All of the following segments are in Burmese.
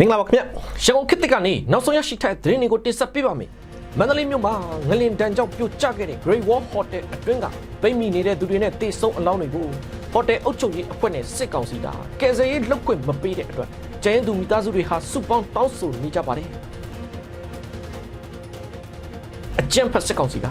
မင်္ဂလာပါခင်ဗျရန်ကုန်ခေတ်သစ်ကနေနောက်ဆုံးရရှိထားတဲ့သတင်းတွေကိုတင်ဆက်ပေးပါမယ်မန္တလေးမြို့မှာငလင်တန်းကြောင့်ပြိုကျခဲ့တဲ့ Great Wall Hotel အတွင်းကပိတ်မိနေတဲ့သူတွေနဲ့တေဆုံးအလောင်းတွေကိုဟိုတယ်အုပ်ချုပ်ရေးအဖွဲ့နဲ့စစ်ကောင်စီကကယ်ဆယ်ရေးလုပ်ခွင့်မပေးတဲ့အတွက်ကျန်းသူမိသားစုတွေဟာစုပေါင်းတောင်းဆိုနေကြပါတယ်အကြံဖတ်စစ်ကောင်စီက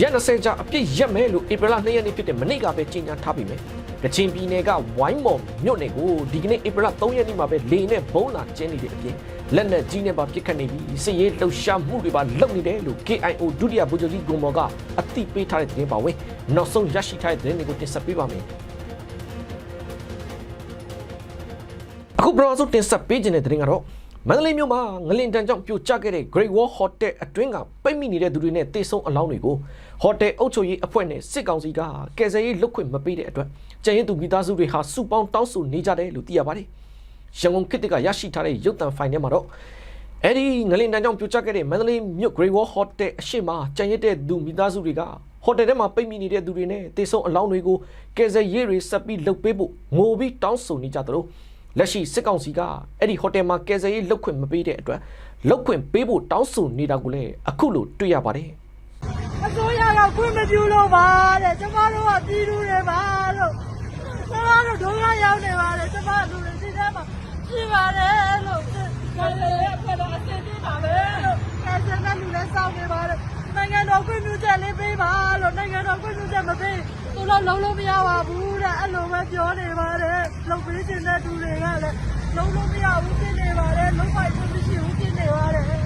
ရက်20ကြာအပြစ်ရက်မယ်လို့ဧပြီလ2ရက်နေ့ဖြစ်တဲ့မနေ့ကပဲကြေညာထားပြီမယ် ကချင်ပြည်နယ်ကဝိုင်းမော်မြို့နယ်ကိုဒီကနေ့ဧပြီလ3ရက်နေ့မှာပဲလေနဲ့ဘုံလာကျင်းနေတဲ့အပြင်လက်နက်ကြီးနဲ့ပါပစ်ခတ်နေပြီးစစ်ရေးလှုပ်ရှားမှုတွေပါလုပ်နေတယ်လို့ KIO ဒုတိယဗိုလ်ချုပ်ကြီးဂုံမော်ကအသိပေးထားတဲ့သတင်းပါဝင်နောက်ဆုံးရရှိထားတဲ့သတင်းတွေကိုတင်ဆက်ပေးပါမယ်အခုပရောဆိုတင်ဆက်ပေးခြင်းတဲ့သတင်းကတော့ မန္တလေးမြို့မှာငလင်တန်းကြောင့်ပြိုကျခဲ့တဲ့ Great Wall Hotel အတွင်းကပိတ်မိနေတဲ့သူတွေနဲ့တေဆုံးအလောင်းတွေကိုဟိုတယ်အုပ်ချုပ်ရေးအဖွဲ့နဲ့စစ်ကောင်စီကကယ်ဆယ်ရေးလုပ်ခွင့်မပေးတဲ့အတွက်ကျန်ရင်သူမိသားစုတွေဟာစုပေါင်းတောင်းဆိုနေကြတယ်လို့သိရပါတယ်။ရန်ကုန်ခေတ်တကရရှိထားတဲ့ရုပ်သံဖိုင်ထဲမှာတော့အဲ့ဒီငလင်တန်းကြောင့်ပြိုကျခဲ့တဲ့မန္တလေးမြို့ Great Wall Hotel အရှိမကျန်ရတဲ့သူမိသားစုတွေကဟိုတယ်ထဲမှာပိတ်မိနေတဲ့သူတွေနဲ့တေဆုံးအလောင်းတွေကိုကယ်ဆယ်ရေးတွေဆက်ပြီးလုပ်ပေးဖို့ငိုပြီးတောင်းဆိုနေကြသလို လက်ရှိစစ်ကောင်စီကအဲ့ဒီဟိုတယ်မှာကယ်ဆယ်ရေးလုပ်ခွင့်မပေးတဲ့အတွက်လုပ်ခွင့်ပေးဖို့တောင်းဆိုနေတာကိုလည်းအခုလိုတွေ့ရပါတယ်အစိုးရကခွင့်မပြုလို့ပါတဲ့ကျမတို့ကပြည်သူတွေပါလို့ကျမတို့ဒုက္ခရောက်နေပါတယ်ကျမတို့လူတွေစိတ်ထဲမှာရှိပါတယ်လို့ကျန်တယ်အဖက်တော့အစစ်ပြေးပါပဲလို့အဲစတဲ့လူလည်းစောင့်နေပါတယ်နိုင်ငံတော်ခွင့်ပြုချက်လေးပေးပါလို့နိုင်ငံတော်ခွင့်ပြုချက်မပေးသူတို့လုံးလုံးမရပါဘူးတဲ့အဲ့လိုပဲပြောနေပါတယ်လုံပေးခြင်းတဲ့သူတွေက လည်းလုံးလုံးမရဘူးဖြစ်နေပါတယ်လုံးပိုက်ခွင့်မရှိဘူးဖြစ်နေပါတယ်ဟို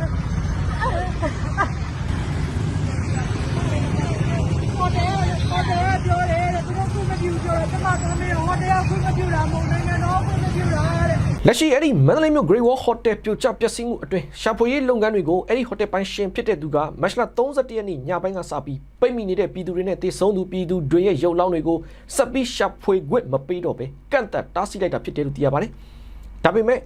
တယ်ဟိုတယ်ပြောတယ်တဲ့သူတို့ခုမပြူပြောတယ်ကျမကမေးဟိုတယ်ခုမပြူတာမဟုတ်နိုင်ငံတော်ခုမပြူတာတဲ့လက်ရှိအဲ့ဒီမန္တလေးမြို့ Great Wall Hotel ပြိုကျပျက်စီးမှုအတွင်းရှာဖွေရေးလုပ်ငန်းတွေကိုအဲ့ဒီ hotel ပိုင်ရှင်ဖြစ်တဲ့သူကမတ်လ31ရက်နေ့ညပိုင်းကစပြီးပိတ်မိနေတဲ့ပြည်သူတွေနဲ့တေဆုံးသူပြည်သူတွေရဲ့ရုပ်လောင်းတွေကိုဆက်ပြီးရှာဖွေခွင့်မပေးတော့ပဲကန့်သက်တားဆီးလိုက်တာဖြစ်တယ်လို့သိရပါတယ်။ ဒါပေမဲ့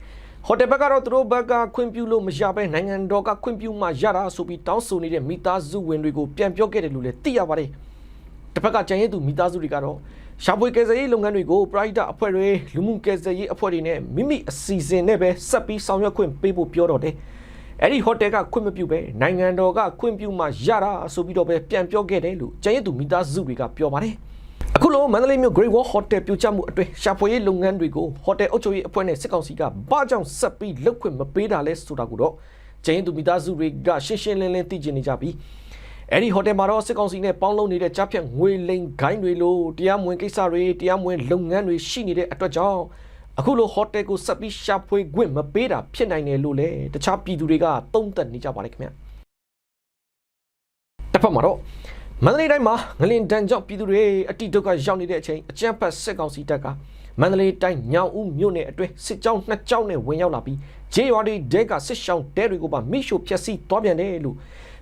ဟိုတယ်ဘက်ကတော့သူတို့ဘက်ကခွင့်ပြုလို့မရဘဲနိုင်ငံတော်ကခွင့်ပြုမှရတာဆိုပြီးတောင်းဆိုနေတဲ့မိသားစုဝင်တွေကိုပြန်ပြောခဲ့တယ်လို့လည်းသိရပါတယ်။တစ်ဖက်ကကြံရည်သူမိသားစုတွေကတော့ရှာဖွေကယ်ဆယ်ရေးလုပ်ငန်းတွေကိုပရိုက်တာအဖွဲ့တွေလူမှုကယ်ဆယ်ရေးအဖွဲ့တွေနဲ့မိမိအစီအစဉ်နဲ့ပဲဆက်ပြီးဆောင်ရွက်ခွင့်ပေးဖို့ပြောတော့တယ်။အဲ့ဒီဟိုတယ်ကခွင့်မပြုပဲနိုင်ငံတော်ကခွင့်ပြုမှရတာဆိုပြီးတော့ပဲပြန်ပြောခဲ့တယ်လို့ကြံရည်သူမိသားစုတွေကပြောပါတယ်။ အခုလိုမန္တလေးမြို့ Great Wall Hotel ပြိုကျမှုအတွင်းရှာဖွေရေးလုပ်ငန်းတွေကိုဟိုတယ်အုပ်ချုပ်ရေးအဖွဲ့နဲ့စစ်ကောင်စီကဘာကြောင့်ဆက်ပြီးလုပ်ခွင့်မပေးတာလဲဆိုတာကိုတော့ကျင်းသူမိသားစုတွေကရှင်းရှင်းလင်းလင်းသိကျင်နေကြပြီအဲ့ဒီဟိုတယ်မှာတော့စစ်ကောင်စီနဲ့ပေါင်းလုံးနေတဲ့ကြားဖြတ်ငွေလိမ်ဂိုင်းတွေလို့တရားမဝင်ကိစ္စတွေတရားမဝင်လုပ်ငန်းတွေရှိနေတဲ့အတွက်ကြောင့်အခုလိုဟိုတယ်ကိုဆက်ပြီးရှာဖွေခွင့်မပေးတာဖြစ်နိုင်တယ်လို့လည်းတခြားပြည်သူတွေကသုံးသပ်နေကြပါတယ်ခင်ဗျတစ်ဖက်မှာတော့ မန္တလေးတိုင်းမှာငလင်တန်းကြောင့်ပြည်သူတွေအတိဒုက္ခရောက်နေတဲ့အချိန်အကြမ်းဖက်စစ်ကောင်စီတပ်ကမန္တလေးတိုင်းညောင်ဦးမြို့နယ်အတွင်းစစ်ကြောင်းနှစ်ကြောင်းနဲ့ဝင်ရောက်လာပြီးဂျေရွာတွေတဲကစစ်ရှောင်းတဲတွေကိုပါမိရှို့ဖျက်ဆီးသွားပြန်တယ်လို့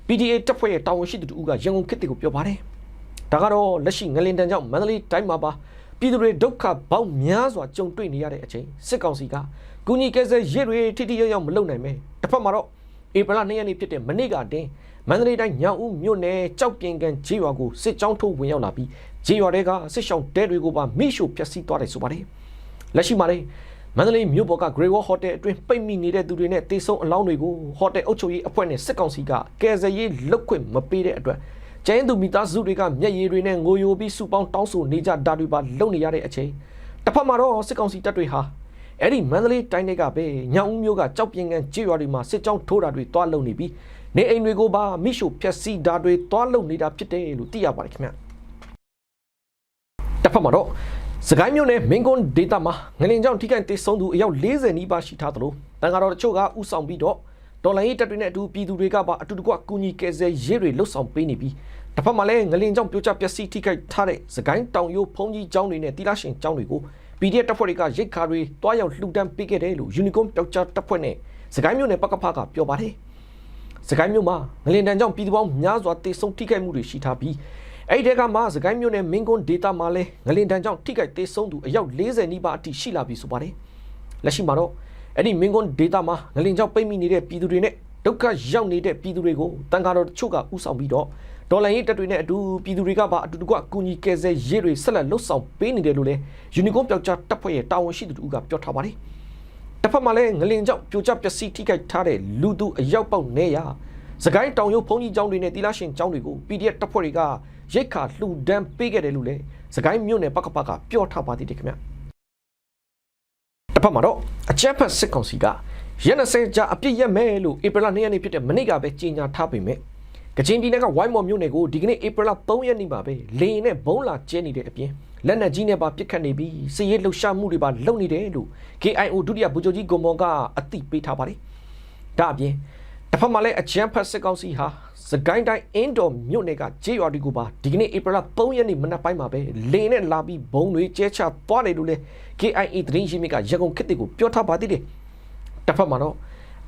PDA တပ်ဖွဲ့ရဲ့တာဝန်ရှိသူတို့ကရန်ကုန်ခေတ်တွေကိုပြောပါတယ်။ဒါကတော့လက်ရှိငလင်တန်းကြောင့်မန္တလေးတိုင်းမှာပါပြည်သူတွေဒုက္ခပေါင်းများစွာကြုံတွေ့နေရတဲ့အချိန်စစ်ကောင်စီကကုညီကဲဆယ်ရဲတွေထိထိရောက်ရောက်မလုပ်နိုင်ပဲတစ်ဖက်မှာတော့ ဧပြီလ2ရက်နေ့ဖြစ်တဲ့မနေ့ကတင်မန္တလေးတိုင်းညောင်ဦးမြို့နယ်ကြောက်ပြင်ကန်ဂျေးရွာကိုစစ်ကြောင်းထိုးဝင်ရောက်လာပြီးဂျေးရွာတွေကစစ်ရှောင်းတဲတွေကိုပါမိရှို့ဖျက်ဆီးသွားတယ်ဆိုပါတယ်လက်ရှိမှာလေမန္တလေးမြို့ပေါ်က Grey Wall Hotel အတွင်းပိတ်မိနေတဲ့သူတွေနဲ့တေဆုံးအလောင်းတွေကိုဟိုတယ်အုပ်ချုပ်ရေးအဖွဲ့နဲ့စစ်ကောင်စီကကယ်ဆယ်ရေးလုပ်ခွင့်မပေးတဲ့အတွက်ကျင်းသူမိသားစုတွေကမျက်ရည်တွေနဲ့ငိုယိုပြီးစုပေါင်းတောင်းဆိုနေကြတာတွေပါလုပ်နေရတဲ့အချိန်တစ်ဖက်မှာတော့စစ်ကောင်စီတပ်တွေဟာ အဲ့ဒီမန္တလေးတိုင်းတွေကပဲညောင်ဦးမျိုးကကြောက်ပြင်းကန်ကြေးရွာတွေမှာစစ်ကြောင်းထိုးတာတွေတွားလုံနေပြီးနေအိမ်တွေကိုပါမိရှုဖျက်ဆီးတာတွေတွားလုံနေတာဖြစ်တယ်လို့သိရပါတယ်ခင်ဗျတစ်ဖက်မှာတော့စကိုင်းမြို့နယ်မင်းကွန်းဒေတာမှာငလင်ကြောင့်ထိခိုက်ဒေဆုံးသူအယောက်40နီးပါးရှိထားသလိုတန်ဃာတော်တချို့ကဥဆောင်ပြီးတော့ဒေါ်လာရေးတပ်တွေနဲ့အတူပြည်သူတွေကပါအတူတကွကူညီကယ်ဆယ်ရေးတွေလှုပ်ဆောင်ပေးနေပြီး တစ်ဖက်မှာလည်းငလင်ကြောင့်ပြိုကျပျက်စီးထိခိုက်ထားတဲ့စကိုင်းတောင်ရိုးဖုံးကြီးကျောင်းတွေနဲ့တီလာရှင်ကျောင်းတွေကို PDF တပ်ဖွဲ့တွေကရိတ်ခါတွေတွားရောက်လှူဒန်းပေးခဲ့တယ်လို့ Unicorn ပျောက်ကြားတပ်ဖွဲ့နဲ့စကိုင်းမြို့နယ်ပကဖကပြောပါတယ်။စကိုင်းမြို့မှာငလင်တန်းကြောင့်ပြည်သူပေါင်းများစွာတေဆုံးထိခိုက်မှုတွေရှိထားပြီးအဲ့ဒီတဲကမှစကိုင်းမြို့နယ်မင်းကွန်းဒေတာမှာလည်းငလင်တန်းကြောင့်ထိခိုက်တေဆုံးသူအယောက်40နီးပါးအထိရှိလာပြီဆိုပါတယ်။လက်ရှိမှာတော့အဲ့ဒီမင်းကွန်းဒေတာမှာငလင်ကြောင့်ပိတ်မိနေတဲ့ပြည်သူတွေနဲ့ဒုက္ခရောက်နေတဲ့ပြည်သူတွေကိုတန်ဃာတော်တချို့ကဥဆောင်ပြီးတော့ ဒေါ်လာရေးတက်တွေနဲ့အတူပြည်သူတွေကပါအတူတကွကူညီကယ်ဆယ်ရေးတွေဆက်လက်လှုပ်ဆောင်ပေးနေတယ်လို့လည်းယူနီကွန်ပျောက်ကြားတပ်ဖွဲ့ရဲ့တာဝန်ရှိသူတို့ကပြောထားပါတယ်။တစ်ဖက်မှာလည်းငလင်ကြောင့်ပြိုကျပျက်စီးထိခိုက်ထားတဲ့လူသူအယောက်ပေါက်နေရစကိုင်းတောင်ရုပ်ဘုံကြီးကျောင်းတွေနဲ့တီလာရှင်ကျောင်းတွေကို PDF တပ်ဖွဲ့တွေကရိတ်ခါလှူဒန်းပေးခဲ့တယ်လို့လည်းစကိုင်းမြို့နယ်ပကပကပြောထားပါသေးတယ်ခင်ဗျတစ်ဖက်မှာတော့အကြမ်းဖက်စစ်ကောင်စီကရက်20ကြာအပြစ်ရက်မဲ့လို့ဧပြီလ2ရက်နေ့ဖြစ်တဲ့မနေ့ကပဲကြေညာထားပေမဲ့ ကချင်ပြည်နယ်ကဝိုင်းမော်မြို့နယ်ကိုဒီကနေ့ဧပြီလ3ရက်နေ့မှာပဲလေရင်နဲ့ဘုံလာကျဲနေတဲ့အပြင်လက်နက်ကြီးနဲ့ပါပစ်ခတ်နေပြီးစစ်ရေးလှုပ်ရှားမှုတွေပါလုပ်နေတယ်လို့ KIO ဒုတိယဗိုလ်ချုပ်ကြီးဂွန်မောင်ကအသိပေးထားပါတယ်။ဒါအပြင်တစ်ဖက်မှာလည်းအချမ်းဖတ်စစ်ကောင်စီဟာစကိုင်းတိုင်းအင်းတော်မြို့နယ်ကကျေးရွာတွေကိုပါဒီကနေ့ဧပြီလ3ရက်နေ့မနက်ပိုင်းမှာပဲလေနဲ့လာပြီးဘုံတွေကျဲချသွားတယ်လို့လည်း KIA သတင်းရင်းမြစ်ကရန်ကုန်ခေတ်တွေကိုပြောထားပါသေးတယ်။တစ်ဖက်မှာတော့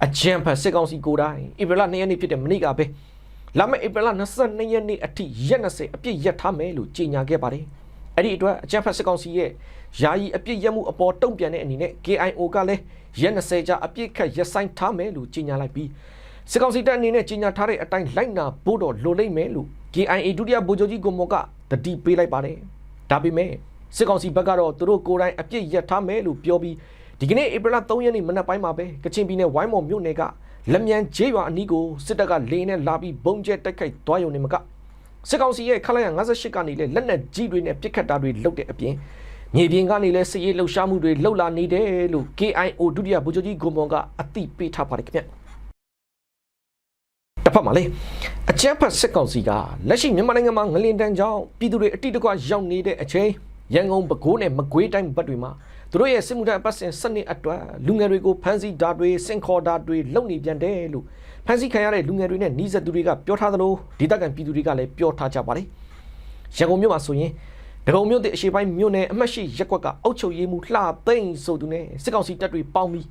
အချမ်းဖတ်စစ်ကောင်စီကိုယ်တိုင်ဧပြီလ2ရက်နေ့ဖြစ်တဲ့မနေ့ကပဲ လာမယ့်ဧပြီလ22ရက်နေ့အထိရက်20အပြည့်ရက်ထားမယ်လို့ကြေညာခဲ့ပါတယ်။အဲ့ဒီအတွက်အကြမ်းဖက်စစ်ကောင်စီရဲ့ယာယီအပြစ်ရက်မှုအပေါ်တုံ့ပြန်တဲ့အနေနဲ့ KIO ကလည်းရက်20ကြာအပြစ်ခတ်ရက်ဆိုင်ထားမယ်လို့ကြေညာလိုက်ပြီးစစ်ကောင်စီတပ်အနေနဲ့ကြေညာထားတဲ့အတိုင်းလိုက်နာဖို့တော့လိုလိမ့်မယ်လို့ KIA ဒုတိယဗိုလ်ချုပ်ကြီးကိုမောကတတိပေးလိုက်ပါတယ်။ဒါပေမဲ့စစ်ကောင်စီဘက်ကတော့သူတို့ကိုယ်တိုင်အပြစ်ရက်ထားမယ်လို့ပြောပြီးဒီကနေ့ဧပြီလ3ရက်နေ့မနက်ပိုင်းမှာပဲကချင်ပြည်နယ်ဝိုင်းမော်မြို့နယ်က လက်မြန်ကျေးရွာအနီးကိုစစ်တပ်ကလေနဲ့လာပြီးဘုံကျဲတိုက်ခိုက်သွားရုံနဲ့မကစစ်ကောင်စီရဲ့ခလိုက်ရ58ကနေလဲလက်နက်ကြီးတွေနဲ့ပစ်ခတ်တာတွေလုပ်တဲ့အပြင်မြေပြင်ကနေလဲစစ်ရေးလှုပ်ရှားမှုတွေလှုပ်လာနေတယ်လို့ KIO ဒုတိယဗိုလ်ချုပ်ကြီးဂွန်မွန်ကအသိပေးထားပါတယ်ခင်ဗျတစ်ဖက်မှာလေအကြမ်းဖက်စစ်ကောင်စီကလက်ရှိမြန်မာနိုင်ငံမှာငလင်တန်းကြောင့်ပြည်သူတွေအတိတ်တကွရောက်နေတဲ့အချိန်ရန်ကုန်ပဲခူးနဲ့မကွေးတိုင်းဘက်တွေမှာ သူတို့ရဲ့စစ်မှုထမ်းအပတ်စဉ်စနစ်အတွက်လူငယ်တွေကိုဖမ်းဆီးဓာတ်တွေစင်ခေါ်ဓာတ်တွေလုပ်နေပြန်တယ်လို့ဖမ်းဆီးခံရတဲ့လူငယ်တွေနဲ့နှီးဆက်သူတွေကပြောထားသလိုဒေသခံပြည်သူတွေကလည်းပြောထားကြပါတယ်ရန်ကုန်မြို့မှာဆိုရင်ဒဂုံမြို့တဲ့အရှိပိုင်းမြို့နယ်အမှတ်ရှိရက်ကွက်ကအောက်ချုပ်ရေးမှုလှသိမ့်ဆိုသူနဲ့စစ်ကောင်စီတပ်တွေပေါင်းပြီး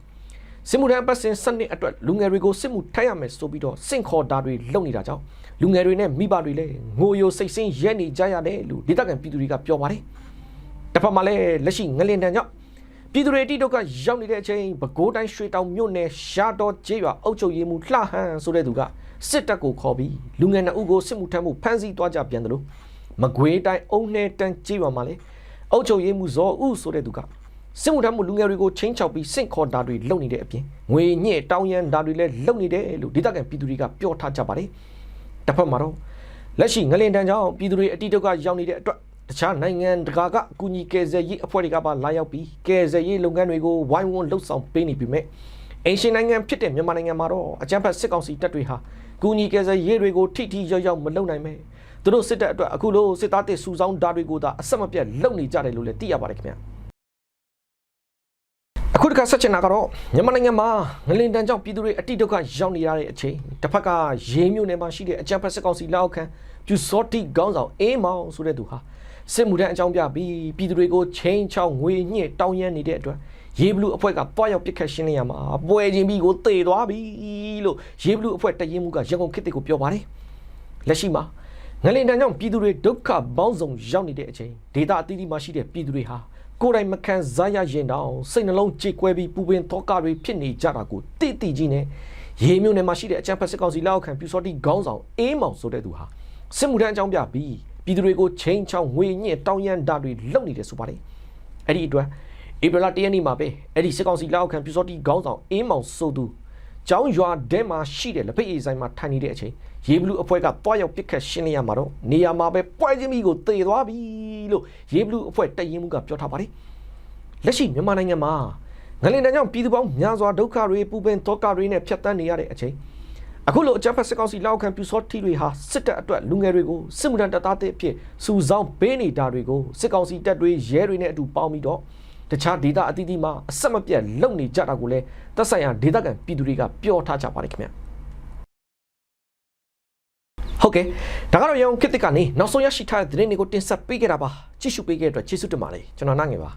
စစ်မှုထမ်းပတ်စဉ်စနစ်အတွက်လူငယ်တွေကိုစစ်မှုထမ်းရမယ်ဆိုပြီးတော့စင့်ခေါ်တာတွေလုပ်နေတာကြောင့်လူငယ်တွေနဲ့မိဘတွေလည်းငိုယိုစိတ်ဆင်းရဲနေကြရတယ်လို့ဒေသခံပြည်သူတွေကပြောပါတယ်တစ်ဖက်မှာလည်းလက်ရှိငလင်တန်ကြောင့် ပြည်သူတွေတိတော့ကရောက်နေတဲ့အချိန်ပဲခူးတိုင်းရွှေတောင်မြို့နယ်ရှားတော်ကျေးရွာအုပ်ချုပ်ရေးမှုလှဟန်ဆိုတဲ့သူကစစ်တပ်ကိုခေါ်ပြီးလူငယ်နှစ်ဦးကိုစစ်မှုထမ်းမှုဖမ်းဆီးသွားကြပြန်တယ်လို့မကွေးတိုင်းအုံနှဲတန်းကျေးရွာမှာလည်းအုပ်ချုပ်ရေးမှုဇော်ဦးဆိုတဲ့သူကစစ်မှုထမ်းမှုလူငယ်တွေကိုချင်းချောက်ပြီးစင့်ခေါ်တာတွေလုပ်နေတဲ့အပြင်ငွေညစ်တောင်းရမ်းတာတွေလည်းလုပ်နေတယ်လို့ဒေသခံပြည်သူတွေကပြောထားကြပါတယ်တစ်ဖက်မှာတော့လက်ရှိငလင်တန်းကြောင့်ပြည်သူတွေအတိတ်ကရောက်နေတဲ့အတွက် တခြားနိုင်ငံတကာကအကူအညီကယ်ဆယ်ရေးအဖွဲ့တွေကပါလာရောက်ပြီးကယ်ဆယ်ရေးလုပ်ငန်းတွေကိုဝိုင်းဝန်းလှုပ်ဆောင်ပေးနေပြီမဲ့အင်ရှင်နိုင်ငံဖြစ်တဲ့မြန်မာနိုင်ငံမှာတော့အကြမ်းဖက်စစ်ကောင်စီတပ်တွေဟာကူညီကယ်ဆယ်ရေးတွေကိုထိထိရောက်ရောက်မလုပ်နိုင်မဲ့သူတို့စစ်တပ်အတွက်အခုလိုစစ်သားတစ်စုဆောင်းဓာတ်တွေကိုသာအဆက်မပြတ်လုပ်နေကြတယ်လို့လည်းသိရပါတယ်ခင်ဗျာအခုတခါဆက်ချင်တာကတော့မြန်မာနိုင်ငံမှာငလင်တန်းကြောင့်ပြည်သူတွေအတိဒုက္ခရောက်နေရတဲ့အချိန်တစ်ဖက်ကရေးမြို့နယ်မှာရှိတဲ့အကြမ်းဖက်စစ်ကောင်စီလက်အောက်ခံပြူစောတိခေါင်းဆောင်အေးမောင်ဆိုတဲ့သူဟာ စစ်မှုထမ်းအကြောင်းပြပြီးပြည်သူတွေကိုချင်းချောင်းငွေညှစ်တောင်းရမ်းနေတဲ့အတွက်ရေးဘလူးအဖွဲ့ကတွားရောက်ပစ်ခတ်ရှင်းနေရမှာပွဲချင်းပြီးကိုတေသွားပြီလို့ရေးဘလူးအဖွဲ့တရင်မှုကရန်ကုန်ခေတ်တွေကိုပြောပါတယ်လက်ရှိမှာငလင်တန်းကြောင့်ပြည်သူတွေဒုက္ခပေါင်းစုံရောက်နေတဲ့အချိန်ဒေတာအသီးသီးမှာရှိတဲ့ပြည်သူတွေဟာကိုယ်တိုင်မခံစားရရင်တောင်စိတ်နှလုံးကြေကွဲပြီးပူပင်သောကတွေဖြစ်နေကြတာကိုတိတိကြီးနဲ့ရေမြို့နယ်မှာရှိတဲ့အချမ်းဖက်စစ်ကောင်စီလက်အောက်ခံပြူစောတိခေါင်းဆောင်အေးမောင်ဆိုတဲ့သူဟာစစ်မှုထမ်းအကြောင်းပြပြီး ပြည်သူတွေကိုချိန်ချောင်းငွေညှစ်တောင်းရမ်းတာတွေလုပ်နေတယ်ဆိုပါတယ်အဲ့ဒီအတွက်ဧပြီလ၁ရက်နေ့မှာပဲအဲ့ဒီစစ်ကောင်စီလက်အောက်ခံပြူစောတိခေါင်းဆောင်အေးမောင်ဆိုသူကျောင်းရွာထဲမှာရှိတဲ့လက်ဖက်ရည်ဆိုင်မှာထိုင်နေတဲ့အချိန်ရေဘလူးအဖွဲ့ကတွားရောက်ပစ်ခတ်ရှင်းလင်းရမှာတော့နေရာမှာပဲပွဲချင်းပြီးကိုတေသွားပြီလို့ရေဘလူးအဖွဲ့တရင်မှုကပြောထားပါတယ်လက်ရှိမြန်မာနိုင်ငံမှာငလင်တန်းကြောင့်ပြည်သူပေါင်းများစွာဒုက္ခတွေပူပင်သောကတွေနဲ့ဖျက်ဆီးနေရတဲ့အချိန် အခုလိုအကြမ်းဖက်စစ်ကောင်စီလောက်ခံပြူစောထီတွေဟာစစ်တပ်အတွက်လူငယ်တွေကိုစစ်မှုထမ်းတပ်သားတွေအဖြစ်စုဆောင်းပေးနေတာတွေကိုစစ်ကောင်စီတပ်တွေရဲတွေနဲ့အတူပေါင်းပြီးတော့တခြားဒေသအသီးသီးမှာအဆက်မပြတ်လုပ်နေကြတာကိုလည်းသက်ဆိုင်ရာဒေသခံပြည်သူတွေကပြောထားကြပါတယ်ခင်ဗျဟုတ်ကဲ့ဒါကတော့ရောင်ခေတ်တစ်ကနေနောက်ဆုံးရရှိထားတဲ့သတင်းတွေကိုတင်ဆက်ပေးခဲ့တာပါကြည့်ရှုပေးခဲ့တဲ့အတွက်ကျေးဇူးတင်ပါတယ်ကျွန်တော်နိုင်ငယ်ပါ